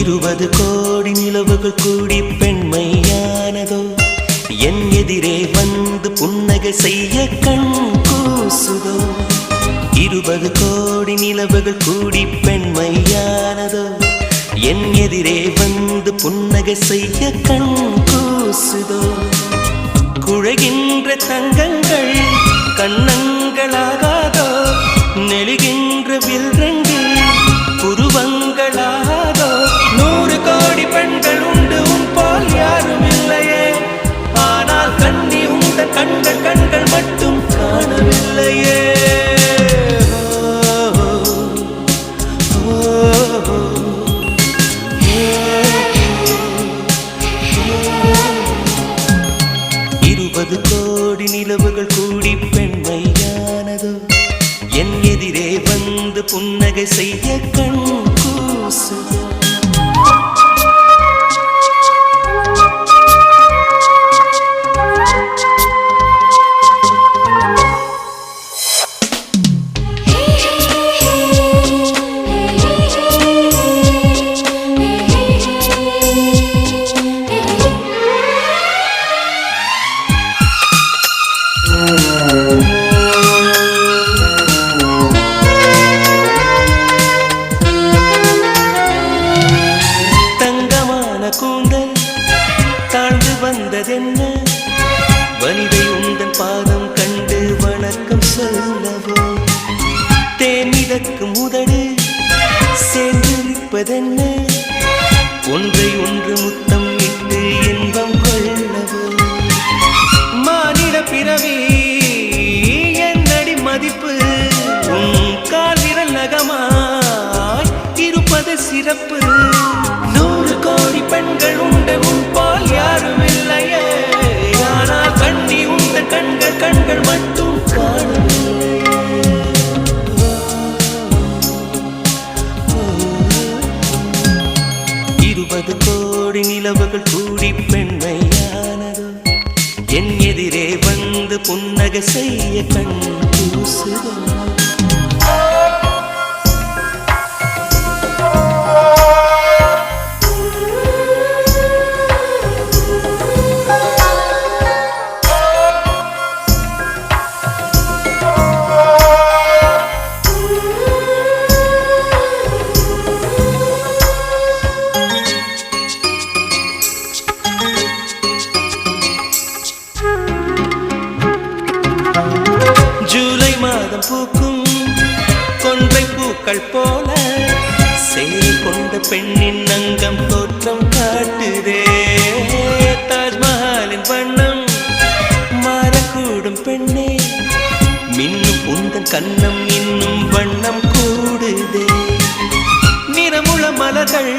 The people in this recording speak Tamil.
இருபது கோடி நிலவுகள் கூடி பெண்மையானதோ என் எதிரே வந்து புன்னகை செய்ய கண் கூசுதோ இருபது கோடி நிலவுகள் கூடி பெண்மையானதோ என் எதிரே வந்து புன்னகை செய்ய கண் கூசுதோ குழகின்ற தங்கங்கள் கண்ணங்களாகாதோ நெழுகின்ற வில்கள் இருபது கோடி நிலவுகள் கூடி பெண்மையானதோ? என் எதிரே வந்து புன்னகை செய்ய கண் கூசுதோ? வந்ததென்ன வனிதை உந்தன் பாதம் கண்டு வணக்கம் சொல்லவோ? தேன் தேனிதக்கும் உதடு சேர்ந்திருப்பதென்ன? ஒன்று கூடி பெண்மையானதோ என் எதிரே வந்து புன்னகை செய்ய கண் கூசுதோ? மாதம் பூக்கும் கொன்றை பூக்கள் போல சேரி கொண்ட பெண்ணின் அங்கம் தோற்றம் காட்டுதே. தாஜ்மஹாலின் வண்ணம் மாறக்கூடும் பெண்ணே. மின்னும் உந்தன் கண்ணம் இன்னும் வண்ணம் கூடுதே. நிறமுள மலர்கள்